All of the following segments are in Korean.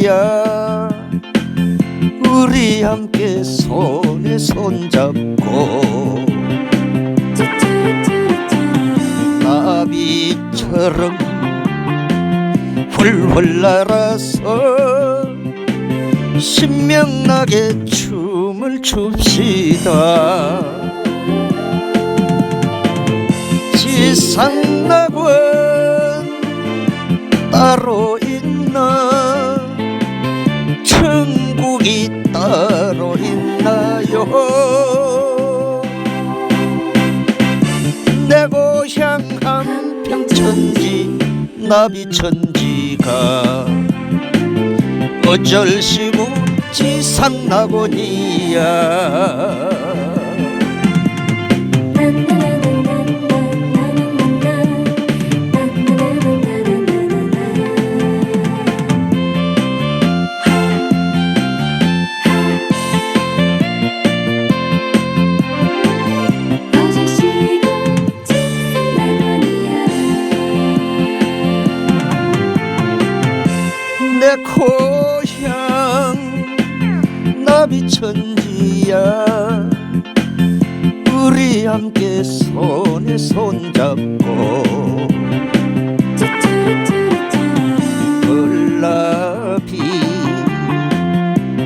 천지야 우리 함께 손에 손잡고 나비처럼 훌훌 날아서 신명나게 춤을 춥시다. 지상낙원 따로 따로 있나요? 내 고향 한평천지 나비천지가 어쩔시고 지상낙원이야 내 고향 나비천지야. 우리 함께 손에 손잡고 벌나비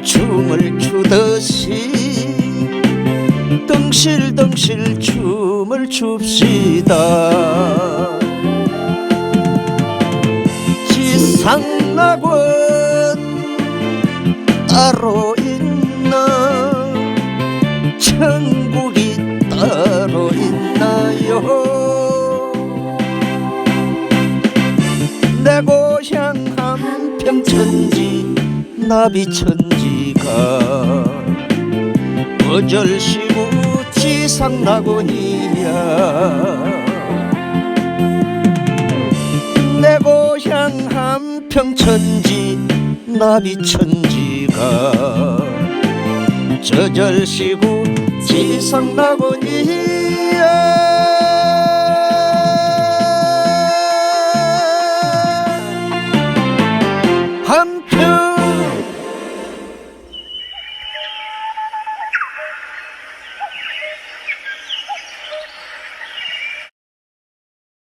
춤을 추듯이 덩실덩실 춤을 춥시다. 지상낙원 따로 있나? 천국이 따로 있나요? 내 고향 한평천지 나비천지가 어절시고 지상낙원이야. 내 고향 한평천지 나비천지 가. 저절시고 지상낙원이야